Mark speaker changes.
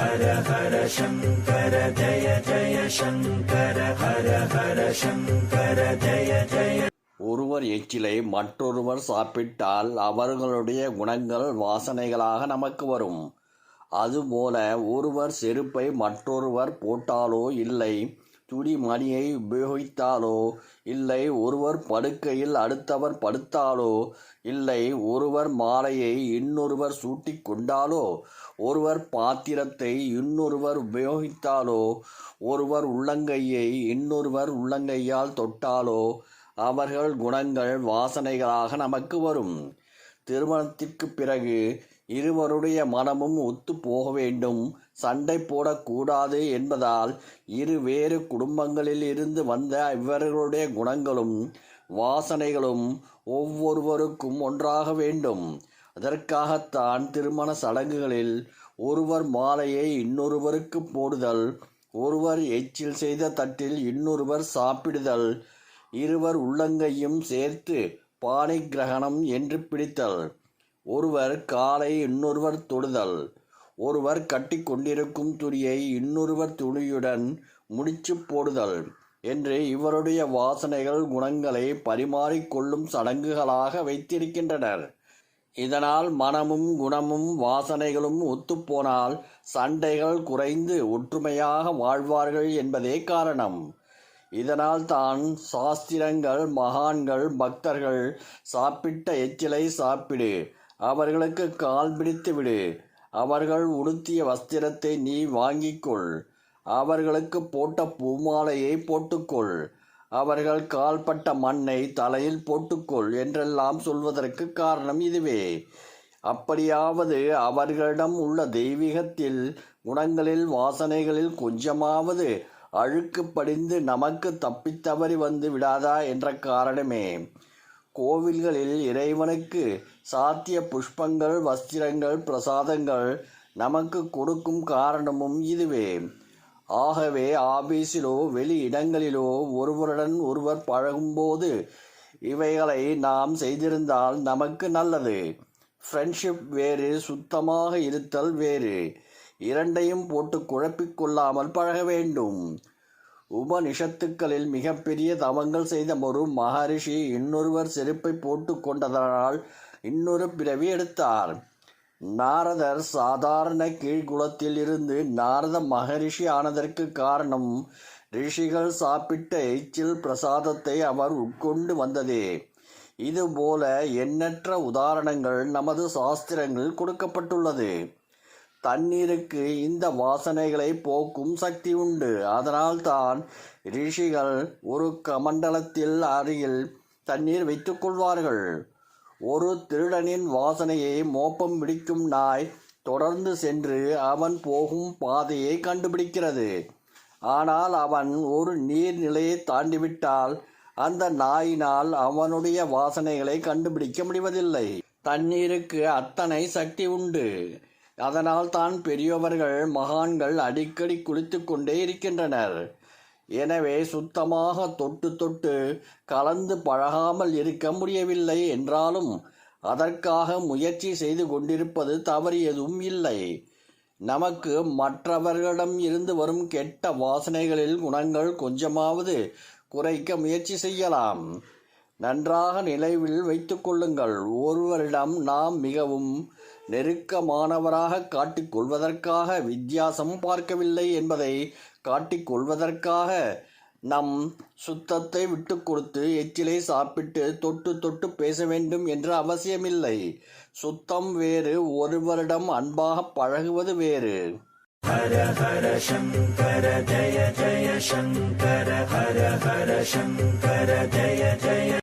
Speaker 1: ஹர ஹர சங்கர ஜய ஜய சங்கர ஹர ஹர சங்கர ஜய ஜய
Speaker 2: ஒருவர் எச்சிலை மற்றொருவர் சாப்பிட்டால் அவர்களுடைய குணங்கள் வாசனைகளாக நமக்கு வரும். அதுபோல ஒருவர் செருப்பை மற்றொருவர் போட்டாலோ இல்லை துடிமணியை உபயோகித்தாலோ இல்லை ஒருவர் படுக்கையில் அடுத்தவர் படுத்தாலோ? இல்லை ஒருவர் மாலையை இன்னொருவர் சூட்டிக் கொண்டாலோ? ஒருவர் பாத்திரத்தை இன்னொருவர் உபயோகித்தாலோ? ஒருவர் உள்ளங்கையை இன்னொருவர் உள்ளங்கையால் தொட்டாலோ? அவர்கள் குணங்கள் வாசனைகளாக நமக்கு வரும். திருமணத்திற்கு பிறகு இருவருடைய மனமும் ஒத்து போக வேண்டும் சண்டை போடக்கூடாது என்பதால் இரு வேறு குடும்பங்களில் இருந்து வந்த இவர்களுடைய குணங்களும் வாசனைகளும் ஒவ்வொருவருக்கும் ஒன்றாக வேண்டும். அதற்காகத்தான் திருமண சடங்குகளில் ஒருவர் மாலையை இன்னொருவருக்கு போடுதல் ஒருவர் எச்சில் செய்த தட்டில் இன்னொருவர் சாப்பிடுதல் இருவர் உள்ளங்கையும் சேர்த்து பாணி கிரகணம் என்று பிடித்தல். ஒருவர் காலை இன்னொருவர் தொடுதல். ஒருவர் கட்டி கொண்டிருக்கும் துணியை இன்னொருவர் துணியுடன் முடிச்சு போடுதல் என்று இவருடைய வாசனைகள் குணங்களை பரிமாறிக்கொள்ளும் சடங்குகளாக வைத்திருக்கின்றனர். இதனால் மனமும் குணமும் வாசனைகளும் ஒத்துப்போனால் சண்டைகள் குறைந்து ஒற்றுமையாக வாழ்வார்கள் என்பதே காரணம். இதனால் தான் சாஸ்திரங்கள் மகான்கள் பக்தர்கள் சாப்பிட்ட எச்சிலை சாப்பிடு அவர்களுக்கு கால் பிடித்து விடு. அவர்கள் உடுத்திய வஸ்திரத்தை நீ வாங்கிக்கொள். அவர்களுக்கு போட்ட பூமாலையை போட்டுக்கொள். அவர்கள் கால்பட்ட மண்ணை தலையில் போட்டுக்கொள் என்றெல்லாம் சொல்வதற்கு காரணம் இதுவே. அப்படியாவது அவர்களிடம் உள்ள தெய்வீகத்தில் குணங்களில் வாசனைகளில் கொஞ்சமாவது அழுக்கு படிந்து நமக்கு தப்பித்தவறி வந்து விடாதா என்ற காரணமே. கோவில்களில் இறைவனுக்கு சாத்திய புஷ்பங்கள் வஸ்திரங்கள் பிரசாதங்கள் நமக்கு கொடுக்கும் காரணமும் இதுவே. ஆகவே ஆபீஸிலோ வெளி இடங்களிலோ ஒருவருடன் ஒருவர் பழகும்போது இவைகளை நாம் செய்திருந்தால் நமக்கு நல்லது. ஃப்ரெண்ட்ஷிப் வேறு சுத்தமாக இருத்தல் வேறு. இரண்டையும் போட்டு குழப்பிக்கொள்ளாமல் பழக வேண்டும். உபனிஷத்துக்களில் மிகப்பெரிய தவங்கள் செய்த ஒரு மகரிஷி இன்னொருவர் செருப்பை போட்டு கொண்டதனால் இன்னொரு பிறவி எடுத்தார். நாரதர் சாதாரண கீழ்குலத்தில் இருந்து நாரத மகரிஷி ஆனதற்கு காரணம் ரிஷிகள் சாப்பிட்ட எச்சில் பிரசாதத்தை அவர் உட்கொண்டு வந்ததே. இதுபோல எண்ணற்ற உதாரணங்கள் நமது சாஸ்திரங்களில் கொடுக்கப்பட்டுள்ளது. தண்ணீருக்கு இந்த வாசனைகளை போக்கும் சக்தி உண்டு. அதனால்தான் ரிஷிகள் ஒரு கமண்டலத்தில் அருகில் தண்ணீர் வைத்துக் கொள்வார்கள். ஒரு திருடனின் வாசனையை மோப்பம் பிடிக்கும் நாய் தொடர்ந்து சென்று அவன் போகும் பாதையை கண்டுபிடிக்கிறது. ஆனால் அவன் ஒரு நீர்நிலையை தாண்டிவிட்டால் அந்த நாயினால் அவனுடைய வாசனைகளை கண்டுபிடிக்க முடிவதில்லை. தண்ணீருக்கு அத்தனை சக்தி உண்டு. அதனால் தான் பெரியவர்கள் மகான்கள் அடிக்கடி குளித்து கொண்டே இருக்கின்றனர். எனவே சுத்தமாக தொட்டு தொட்டு கலந்து பழகாமல் இருக்க முடியவில்லை என்றாலும் அதற்காக முயற்சி செய்து கொண்டிருப்பது தவறு எதுவும் இல்லை. நமக்கு மற்றவர்களிடம் இருந்து வரும் கெட்ட வாசனைகளில் குணங்கள் கொஞ்சமாவது குறைக்க முயற்சி செய்யலாம். நன்றாக நினைவில் வைத்துக் கொள்ளுங்கள். ஒருவரிடம் நாம் மிகவும் நெருக்கமானவராக காட்டிக்கொள்வதற்காக வித்தியாசம் பார்க்கவில்லை என்பதை காட்டிக்கொள்வதற்காக நம் சுத்தத்தை விட்டு கொடுத்து எச்சிலை சாப்பிட்டு தொட்டு தொட்டு பேச வேண்டும் என்ற அவசியமில்லை. சுத்தம் வேறு ஒருவரிடம் அன்பாக பழகுவது வேறு.
Speaker 1: ஹர ஹர சங்கர ஜய ஜய சங்கர ஹர ஹர சங்கர ஜய ஜய